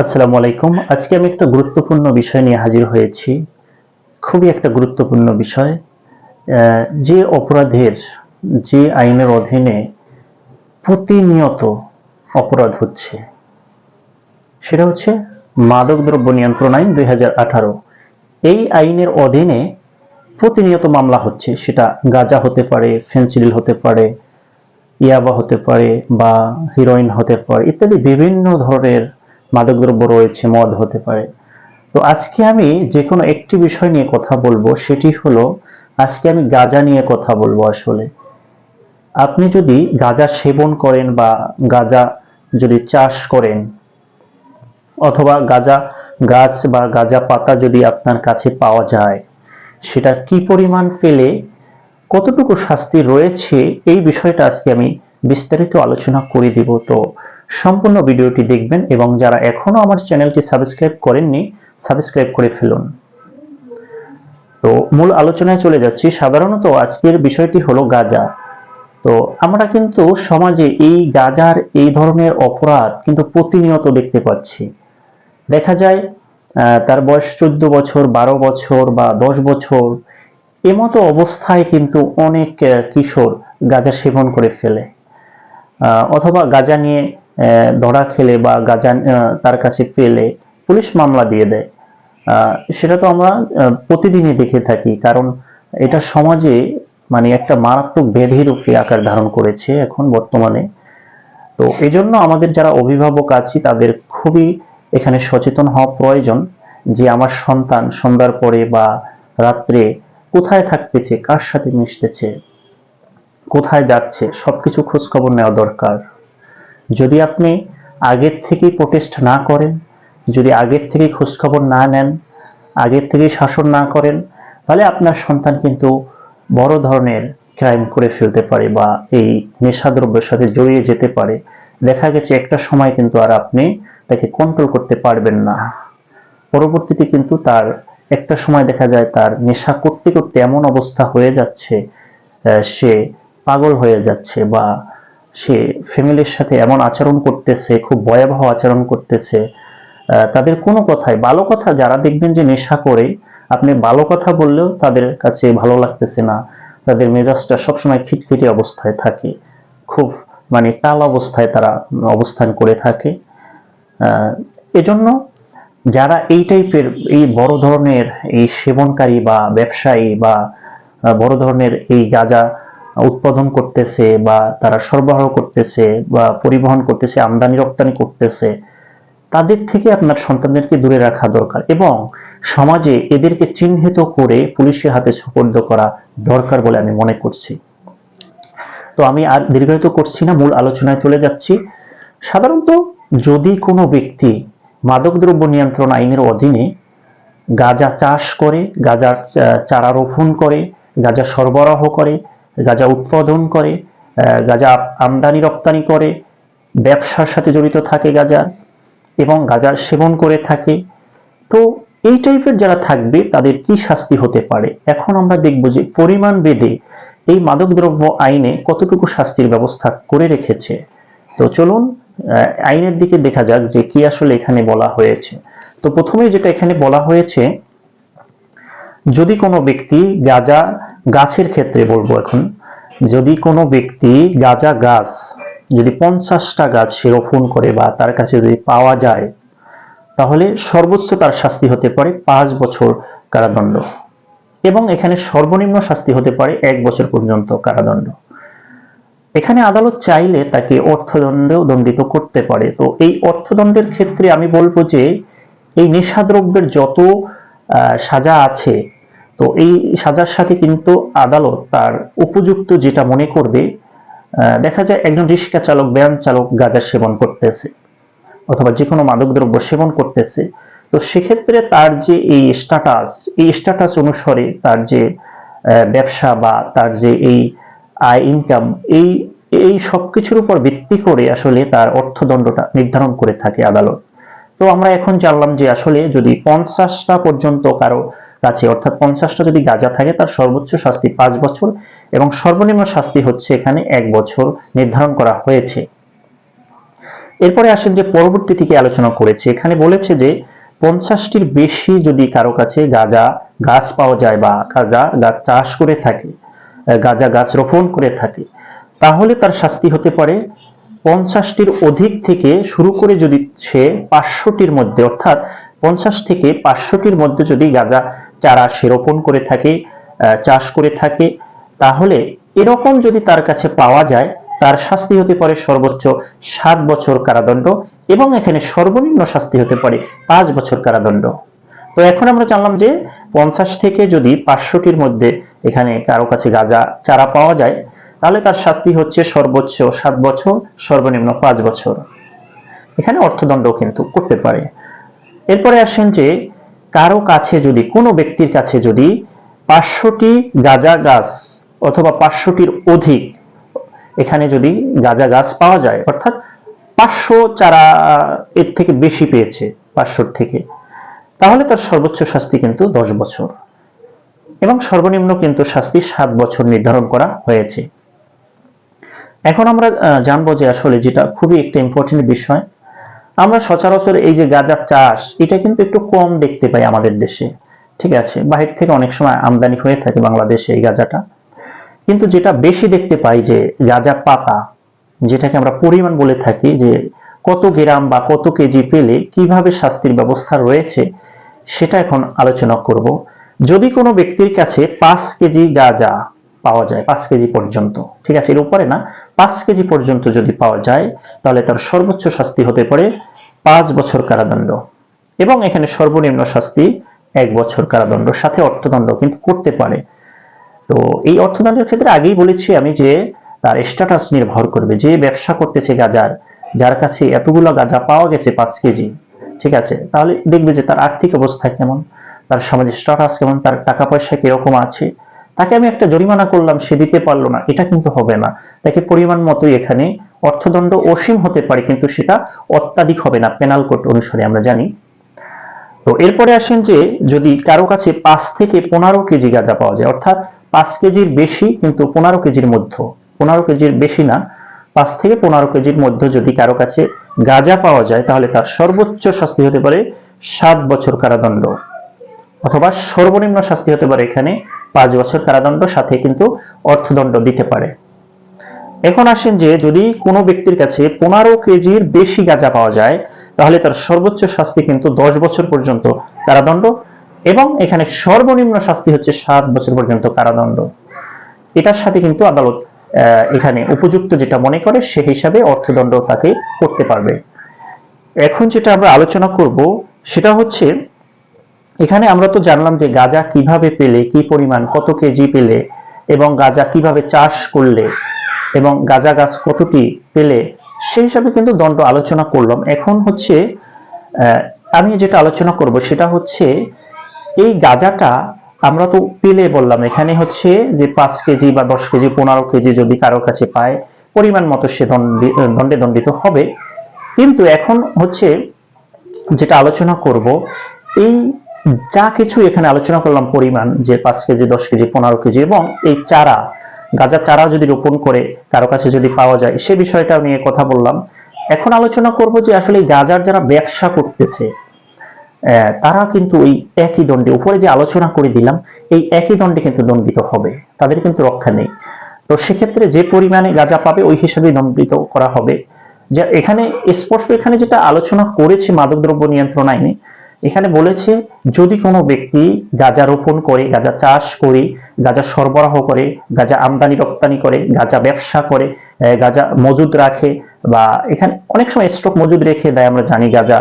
আসসালামু আলাইকুম। আজকে আমি একটা গুরুত্বপূর্ণ বিষয় নিয়ে হাজির হয়েছি। খুবই একটা গুরুত্বপূর্ণ বিষয়। যে অপরাধের, যে আইনের অধীনে প্রতিনিয়ত অপরাধ হচ্ছে, সেটা হচ্ছে মাদকদ্রব্য নিয়ন্ত্রণ আইন দুই হাজার আঠারো। এই আইনের অধীনে প্রতিনিয়ত মামলা হচ্ছে, সেটা গাঁজা হতে পারে, ফেন্সিডিল হতে পারে, ইয়াবা হতে পারে বা হিরোইন হতে পারে, ইত্যাদি বিভিন্ন ধরনের মাদকদ্রব্য রয়েছে, মদ হতে পারে। তো আজকে আমি যে কোনো একটি বিষয় নিয়ে কথা বলব, সেটি হলো, আজকে আমি গাঁজা নিয়ে কথা বলব আসলে। আপনি যদি গাঁজা সেবন করেন বা গাঁজা যদি চাষ করেন, অথবা গাঁজা গাছ বা গাঁজা পাতা যদি আপনার কাছে পাওয়া যায়, সেটা কি পরিমাণ ফেলে, কতটুকু শাস্তি রয়েছে, এই বিষয়টা আজকে আমি বিস্তারিত আলোচনা করে দিব। তো সম্পূর্ণ ভিডিওটি দেখবেন এবং যারা এখনও আমার চ্যানেলটি সাবস্ক্রাইব করেননি, সাবস্ক্রাইব করে ফেলুন। তো মূল আলোচনায় চলে যাচ্ছি। সাধারণত আজকের বিষয়টি হলো গাঁজা। তো আমরা কিন্তু সমাজে এই গাঁজার এই ধরনের অপরাধ কিন্তু প্রতিনিয়ত দেখতে পাচ্ছি। দেখা যায় তার বয়স চোদ্দ বছর, বারো বছর বা দশ বছর, এমতো অবস্থায় কিন্তু অনেক কিশোর গাঁজা সেবন করে ফেলে। অথবা গাঁজা নিয়ে ধরা খেলে বা গাঁজা আহ, তার কাছে পেলে পুলিশ মামলা দিয়ে দেয়। সেটা তো আমরা প্রতিদিনই দেখে থাকি কারণ এটা সমাজে মানে একটা মারাত্মক ব্যাধি রূপে আকার ধারণ করেছে এখন বর্তমানে। তো এই জন্য আমাদের যারা অভিভাবক আছি তাদের খুবই এখানে সচেতন হওয়া প্রয়োজন যে আমার সন্তান সন্ধ্যার পরে বা রাত্রে কোথায় থাকতেছে কার সাথে মিশতেছে কোথায় যাচ্ছে সবকিছু খোঁজখবর নেওয়া দরকার। যদি আপনি আগের থেকেই প্রোটেস্ট না করেন, যদি আগের থেকেই খোঁজখবর না নেন, আগের থেকেই শাসন না করেন, তাহলে আপনার সন্তান কিন্তু বড় ধরনের ক্রাইম করে ফেলতে পারে বা এই নেশাদ্রব্যের সাথে জড়িয়ে যেতে পারে। দেখা গেছে একটা সময় কিন্তু আর আপনি তাকে কন্ট্রোল করতে পারবেন না। পরবর্তীতে কিন্তু তার একটা সময় দেখা যায় তার নেশা করতে করতে এমন অবস্থা হয়ে যাচ্ছে সে পাগল হয়ে যাচ্ছে বা সে ফ্যামিলির সাথে এমন আচরণ করতেছে, খুব ভয়াবহ আচরণ করতেছে। তাদের কোনো কথাই, ভালো কথা যারা দেখবেন যে নেশা করে, আপনি ভালো কথা বললেও তাদের কাছে ভালো লাগতেছে না। তাদের মেজাজটা সবসময় খিটখিটি অবস্থায় থাকে। খুব মানে টাল অবস্থায় তারা অবস্থান করে থাকে। এজন্য যারা এই টাইপের এই বড় ধরনের এই সেবনকারী বা ব্যবসায়ী বা বড় ধরনের এই গাঁজা উৎপাদন করতেছে বা তারা সরবরাহ করতেছে বা পরিবহন করতেছে, আমদানি, রপ্তানি করতেছে, তাদের থেকে আপনার সন্তানদেরকে দূরে রাখা দরকার এবং সমাজে এদেরকে চিহ্নিত করে পুলিশের হাতে সুপর্দ করা দরকার বলে আমি মনে করছি। তো আমি আর দীর্ঘায়িত করছি না, মূল আলোচনায় চলে যাচ্ছি। সাধারণত যদি কোনো ব্যক্তি মাদকদ্রব্য নিয়ন্ত্রণ আইনের অধীনে গাঁজা চাষ করে, গাঁজার চারা রোপণ করে, গাঁজা সরবরাহ করে গাঁজা উৎপাদন করে গাঁজা আমদানি রপ্তানি করে, ব্যবসার সাথে জড়িত থাকে গাঁজার এবং গাঁজার সেবন করে থাকে। তো এই টাইপের যারা থাকবে, তাদের কি শাস্তি হতে পারে? এখন আমরা দেখব যে পরিমাণ বেদে এই মাদকদ্রব্য আইনে কতটুকু শাস্তির ব্যবস্থা করে রেখেছে। তো চলুন আইনের দিকে দেখা যাক যে কি আসলে এখানে বলা হয়েছে। তো প্রথমে যেটা এখানে বলা হয়েছে, যদি কোনো ব্যক্তি গাঁজা গাছের ক্ষেত্রে বলব এখন, যদি কোনো ব্যক্তি গাঁজা গাছ, যদি পঞ্চাশটা গাছ সে রোপণ করে বা তার কাছে যদি পাওয়া যায়, তাহলে সর্বোচ্চ তার শাস্তি হতে পারে পাঁচ বছর কারাদণ্ড। এবং এখানে সর্বনিম্ন শাস্তি হতে পারে এক বছর পর্যন্ত কারাদণ্ড। এখানে আদালত চাইলে তাকে অর্থদণ্ডেও দণ্ডিত করতে পারে। তো এই অর্থদণ্ডের ক্ষেত্রে আমি বলব যে, এই নেশাদ্রব্যের যত সাজা আছে তো এই সাজার সাথে কিন্তু আদালত তার উপযুক্ত যেটা মনে করবে দেখা যায় একজন রিক্সা চালক ব্যায়াম চালক গাঁজা সেবন করতেছে অথবা যে কোনো মাদকদ্রব্য সেবন করতেছে। তো সেক্ষেত্রে তার যে এই স্ট্যাটাস এই স্ট্যাটাস অনুসারে তার যে ব্যবসা বা তার যে এই আয় ইনকাম এই এই সব কিছুর উপর ভিত্তি করে আসলে তার অর্থদণ্ডটা নির্ধারণ করে থাকে আদালত। তো আমরা এখন জানলাম যে আসলে যদি পঞ্চাশটা পর্যন্ত কারও কাছে, অর্থাৎ পঞ্চাশটা যদি গাঁজা থাকে, তার সর্বোচ্চ শাস্তি পাঁচ বছর এবং সর্বনিম্ন শাস্তি হচ্ছে এখানে এক বছর নির্ধারণ করা হয়েছে। এরপরে আসেন যে পরবর্তী থেকে আলোচনা করেছে। এখানে বলেছে যে পঞ্চাশটির বেশি যদি কারও কাছে গাঁজা গাছ পাওয়া যায় বা গাঁজা গাছ চাষ করে থাকে গাঁজা গাছ রোপণ করে থাকে, তাহলে তার শাস্তি হতে পারে পঞ্চাশটির অধিক থেকে শুরু করে যদি সে পাঁচশোটির মধ্যে, অর্থাৎ পঞ্চাশ থেকে পাঁচশোটির মধ্যে যদি গাঁজা চারা সে রোপণ করে থাকে চাষ করে থাকে, তাহলে এরকম যদি তার কাছে পাওয়া যায়, তার শাস্তি হতে পারে সর্বোচ্চ সাত বছর কারাদণ্ড এবং এখানে সর্বনিম্ন শাস্তি হতে পারে পাঁচ বছর কারাদণ্ড। তো এখন আমরা জানলাম যে পঞ্চাশ থেকে যদি পাঁচশোটির মধ্যে এখানে কারও কাছে গাঁজা চারা পাওয়া যায়, তাহলে তার শাস্তি হচ্ছে সর্বোচ্চ সাত বছর, সর্বনিম্ন পাঁচ বছর। এখানে অর্থদণ্ড কিন্তু করতে পারে। এরপরে আসেন যে কারও কাছে যদি, কোনো ব্যক্তির কাছে যদি পাঁচশোটি গাঁজা গাছ অথবা পাঁচশোটির অধিক এখানে যদি গাঁজা গাছ পাওয়া যায়, অর্থাৎ পাঁচশো চারা এর থেকে বেশি পেয়েছে পাঁচশোর থেকে, তাহলে তার সর্বোচ্চ শাস্তি কিন্তু দশ বছর। এবং সর্বনিম্ন কিন্তু শাস্তি সাত বছর নির্ধারণ করা হয়েছে। এখন আমরা জানব যে আসলে যেটা খুবই একটা ইম্পর্টেন্ট বিষয় আমরা সচরাচর এই যে গাঁজা চাষ, এটা কিন্তু একটু কম দেখতে পাই আমাদের দেশে। ঠিক আছে? বাহির থেকে অনেক সময় আমদানি হয়ে থাকে বাংলাদেশে এই গাঁজাটা। কিন্তু যেটা বেশি দেখতে পাই যে গাঁজা পাতা, যেটাকে আমরা পরিমাণ বলে থাকি, যে কত গ্রাম বা কত কেজি পেলে কীভাবে শাস্তির ব্যবস্থা রয়েছে, সেটা এখন আলোচনা করব। যদি কোনো ব্যক্তির কাছে পাঁচ কেজি গাঁজা পাওয়া যায় পাঁচ কেজি পর্যন্ত। ঠিক আছে, এর উপরে না, পাঁচ কেজি পর্যন্ত যদি পাওয়া যায়, তাহলে তার সর্বোচ্চ শাস্তি হতে পারে পাঁচ বছর কারাদণ্ড। এবং এখানে সর্বনিম্ন শাস্তি এক বছর কারাদণ্ড, সাথে অর্থদণ্ড কিন্তু করতে পারে। তো এই অর্থদণ্ডের ক্ষেত্রে আগেই বলেছি আমি যে, তার স্ট্যাটাস নির্ভর করবে। যে ব্যবসা করতেছে গাজার, যার কাছে এতগুলো গাঁজা পাওয়া গেছে পাঁচ কেজি, ঠিক আছে, তাহলে দেখবে যে তার আর্থিক অবস্থা কেমন, তার সমাজের স্ট্যাটাস কেমন, তার টাকা পয়সা কীরকম আছে তাকে আমি একটা জরিমানা করলাম, সে দিতে পারল না। এটা কিন্তু হবে না। তাকে পরিমাণ মতোই এখানে অর্থদণ্ড অসীম হতে পারে, কিন্তু সেটা অত্যাধিক হবে না পেনাল কোড অনুসারে আমরা জানি। তো এরপরে আসেন যে, যদি কারও কাছে পাঁচ থেকে পনেরো কেজি গাঁজা পাওয়া যায়, অর্থাৎ পাঁচ কেজির বেশি কিন্তু পনেরো কেজির মধ্য, পনেরো কেজির বেশি না, পাঁচ থেকে পনেরো কেজির মধ্যে যদি কারও কাছে গাঁজা পাওয়া যায়, তাহলে তার সর্বোচ্চ শাস্তি হতে পারে সাত বছর কারাদণ্ড, অথবা সর্বনিম্ন শাস্তি হতে পারে এখানে পাঁচ বছর কারাদণ্ড, সাথে কিন্তু অর্থদণ্ড দিতে পারে। এখন আসেন যে, যদি কোনো ব্যক্তির কাছে পনেরো কেজির বেশি গাঁজা পাওয়া যায়, তাহলে তার সর্বোচ্চ শাস্তি কিন্তু দশ বছর পর্যন্ত কারাদণ্ড এবং এখানে সর্বনিম্ন শাস্তি হচ্ছে সাত বছর পর্যন্ত কারাদণ্ড। এটার সাথে কিন্তু আদালত এখানে উপযুক্ত যেটা মনে করে, সে হিসাবে অর্থদণ্ড তাকে করতে পারবে। এখন যেটা আমরা আলোচনা করব, সেটা হচ্ছে এখানে আমরা তো জানলাম যে গাঁজা কীভাবে পেলে, কি পরিমাণ, কত কেজি পেলে এবং গাঁজা কীভাবে চাষ করলে এবং গাঁজা গাছ কতটি পেলে, সেই হিসাবে কিন্তু দণ্ড আলোচনা করলাম। এখন হচ্ছে আমি যেটা আলোচনা করব সেটা হচ্ছে, এই গাঁজাটা আমরা তো পেলে বললাম। এখানে হচ্ছে যে পাঁচ কেজি বা দশ কেজি, পনেরো কেজি যদি কারও কাছে পায়, পরিমাণ মতো সে দণ্ডে দণ্ডিত হবে। কিন্তু এখন হচ্ছে যেটা আলোচনা করব, এই যা কিছু এখানে আলোচনা করলাম পরিমাণ, যে পাঁচ কেজি, দশ কেজি, পনেরো কেজি, এবং এই চারা গাজার চারা যদি রোপণ করে কারও কাছে যদি পাওয়া যায়, সে বিষয়টা নিয়ে কথা বললাম। এখন আলোচনা করব যে আসলে গাজার যারা ব্যবসা করতেছে তারা কিন্তু এই একই দণ্ডে, উপরে যে আলোচনা করে দিলাম, এই একই দণ্ডে কিন্তু দণ্ডিত হবে, তাদের কিন্তু রক্ষা নেই। তো সেক্ষেত্রে যে পরিমাণে গাঁজা পাবে, ওই হিসাবে দণ্ডিত করা হবে। যে এখানে স্পষ্ট এখানে যেটা আলোচনা করেছে মাদকদ্রব্য নিয়ন্ত্রণ আইনে এখানে বলেছে, যদি কোনো ব্যক্তি গাঁজা রোপণ করে, গাঁজা চাষ করে, গাঁজা সরবরাহ করে, গাঁজা আমদানি, রপ্তানি করে, গাঁজা ব্যবসা করে গাঁজা মজুদ রাখে বা এখানে অনেক সময় স্টক মজুদ রেখে দেয়, আমরা জানি গাঁজা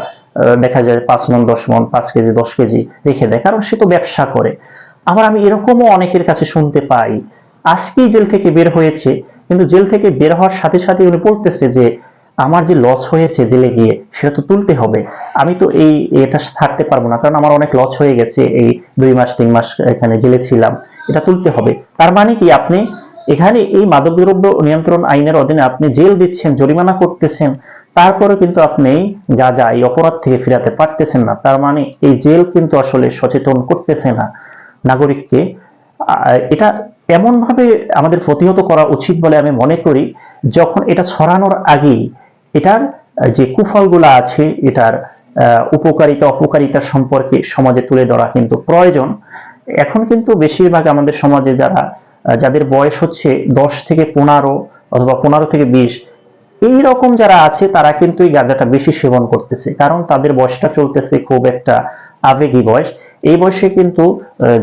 দেখা যায় পাঁচ মন, দশ মন, পাঁচ কেজি, দশ কেজি রেখে দেয়, কারণ সে তো ব্যবসা করে। আবার আমি এরকমও অনেকের কাছে শুনতে পাই, আজকেই জেল থেকে বের হয়েছে, কিন্তু জেল থেকে বের হওয়ার সাথে সাথে উনি বলতেছে যে আমার যে লস হয়েছে জেলে গিয়ে, সেটা তো তুলতে হবে। আমি তো এই এটা থাকতে পারব না, কারণ আমার অনেক লস হয়ে গেছে এই দুই মাস, তিন মাস এখানে জেলে ছিলাম। এটা তুলতে হবে। তার মানে কি? আপনি এখানে এই মাদকদ্রব্য নিয়ন্ত্রণ আইনের অধীনে আপনি জেল দিচ্ছেন, জরিমানা করতেছেন তারপরে কিন্তু আপনি গাজা, এই অপরাধ থেকে ফিরাতে পারতেছেন না। তার মানে এই জেল কিন্তু আসলে সচেতন করতেছে না নাগরিককে। এটা এমন ভাবে আমাদের প্রতিহত করা উচিত বলে আমি মনে করি, যখন এটা ছড়ানোর আগেই এটার যে কুফলগুলো আছে, এটার উপকারিতা, অপকারিতা সম্পর্কে সমাজে তুলে ধরা কিন্তু প্রয়োজন। এখন কিন্তু বেশিরভাগ আমাদের সমাজে যারা যাদের বয়স হচ্ছে দশ থেকে পনেরো অথবা পনেরো থেকে বিশ, এই রকম যারা আছে, তারা কিন্তু এই গাঁজাটা বেশি সেবন করতেছে। কারণ তাদের বয়সটা চলতেছে খুব একটা আবেগী বয়স। এই বয়সে কিন্তু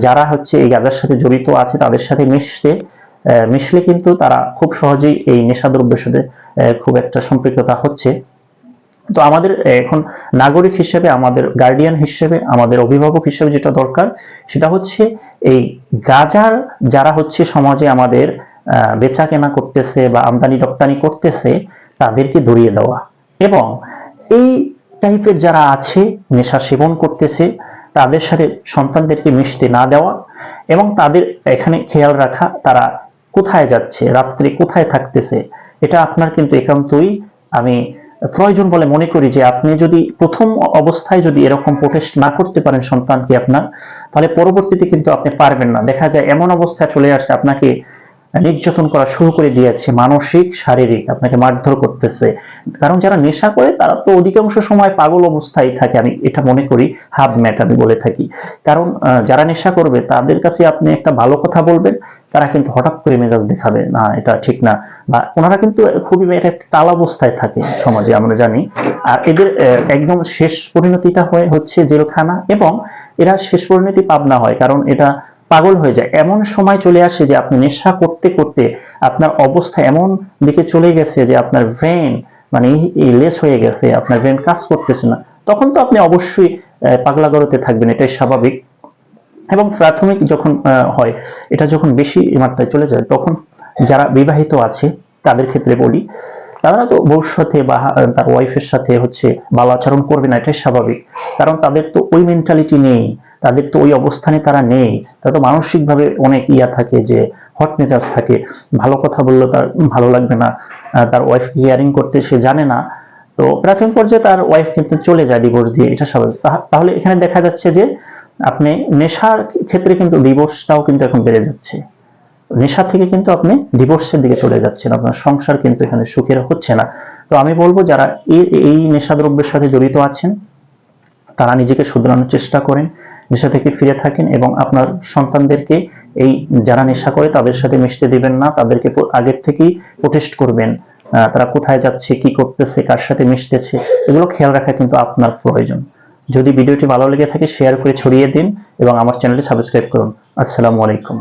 যারা হচ্ছে এই গাঁজার সাথে জড়িত আছে, তাদের সাথে মিশতে মিশলে কিন্তু তারা খুব সহজেই এই নেশাদ্রব্যের সাথে খুব একটা সম্পৃক্ততা হচ্ছে। তো আমাদের এখন নাগরিক হিসেবে, আমাদের গার্ডিয়ান হিসেবে, আমাদের অভিভাবক হিসেবে যেটা দরকার, সেটা হচ্ছে এই গাজার যারা হচ্ছে সমাজে আমাদের বেচা কেনা করতেছে বা আমদানি রপ্তানি করতেছে, তাদেরকে ধরিয়ে দেওয়া। এবং এই টাইপের যারা আছে, নেশা সেবন করতেছে, তাদের সাথে সন্তানদেরকে মিশতে না দেওয়া এবং তাদের এখানে খেয়াল রাখা, তারা কোথায় যাচ্ছে, রাত্রে কোথায় থাকতেছে এটা আপনার কিন্তু একান্তই আমি প্রয়োজন বলে মনে করি যে আপনি যদি প্রথম অবস্থায় যদি এরকম প্রোটেস্ট না করতে পারেন সন্তানকে আপনার, তাহলে পরবর্তীতে কিন্তু আপনি পারবেন না। দেখা যায় এমন অবস্থায় চলে আসছে, আপনাকে নির্যাতন করা শুরু করে দিয়েছে মানসিক, শারীরিক, আপনাকে মারধর করতেছে। কারণ যারা নেশা করে, তারা তো অধিকাংশ সময় পাগল অবস্থায় থাকে। আমি এটা মনে করি, হাব ম্যাট আমি বলে থাকি। কারণ যারা নেশা করবে, তাদের কাছে আপনি একটা ভালো কথা বলবেন, তারা কিন্তু হঠাৎ করে মেজাজ দেখাবে, না, এটা ঠিক না। বা ওনারা কিন্তু খুবই একটা টাল অবস্থায় থাকে সমাজে, আমরা জানি। আর এদের একদম শেষ পরিণতিটা হয়, হচ্ছে জেলখানা এবং এরা শেষ পরিণতি পাবনা হয়। কারণ এটা পাগল হয়ে যায়। এমন সময় চলে আসে যে আপনি নেশা করতে করতে আপনার অবস্থা এমন দিকে চলে গেছে যে আপনার ব্রেন মানে লেস হয়ে গেছে আপনার ব্রেন কাজ করতেছে না। তখন তো আপনি অবশ্যই আহ, পাগলাগরতে থাকবেন এটাই স্বাভাবিক। এবং প্রাথমিক যখন হয় এটা যখন বেশি মাত্রায় চলে যায় তখন যারা বিবাহিত আছে তাদের ক্ষেত্রে বলি তারা তো বউর সাথে বা তার ওয়াইফের সাথে হচ্ছে ভালো আচরণ করবে না এটাই স্বাভাবিক। কারণ তাদের তো ওই মেন্টালিটি নেই তাদের তো ওই অবস্থানে তারা নেই। তারা তো মানসিকভাবে অনেক ইয়া থাকে যে হট মেজাজ থাকে। ভালো কথা বললে তার ভালো লাগবে না। তার ওয়াইফ কেয়ারিং করতে সে জানে না। তো প্রাথমিক পর্যায়ে তার ওয়াইফ কিন্তু চলে যায় ডিভোর্স দিয়ে, এটা স্বাভাবিক। তাহলে এখানে দেখা যাচ্ছে যে আপনি নেশার ক্ষেত্রে কিন্তু ডিভোর্সটাও কিন্তু এখন বেড়ে যাচ্ছে। নেশা থেকে কিন্তু আপনি ডিভোর্সের দিকে চলে যাচ্ছেন। আপনার সংসার কিন্তু এখানে সুখের হচ্ছে না। তো আমি বলব, যারা এই এই নেশাদ্রব্যের সাথে জড়িত আছেন, তারা নিজেকে শুধরানোর চেষ্টা করেন, নেশা থেকে ফিরে থাকেন এবং আপনার সন্তানদেরকে এই যারা নেশা করে তাদের সাথে মিশতে দিবেন না, তাদেরকে আগের থেকেই প্রোটেস্ট করবেন তারা কোথায় যাচ্ছে, কি করতেছে, কার সাথে মিশতেছে, এগুলো খেয়াল রাখা কিন্তু আপনার প্রয়োজন। যদি ভিডিওটি ভালো লেগে থাকে শেয়ার করে ছড়িয়ে দিন এবং আমার চ্যানেলটি সাবস্ক্রাইব করুন। আসসালামু আলাইকুম।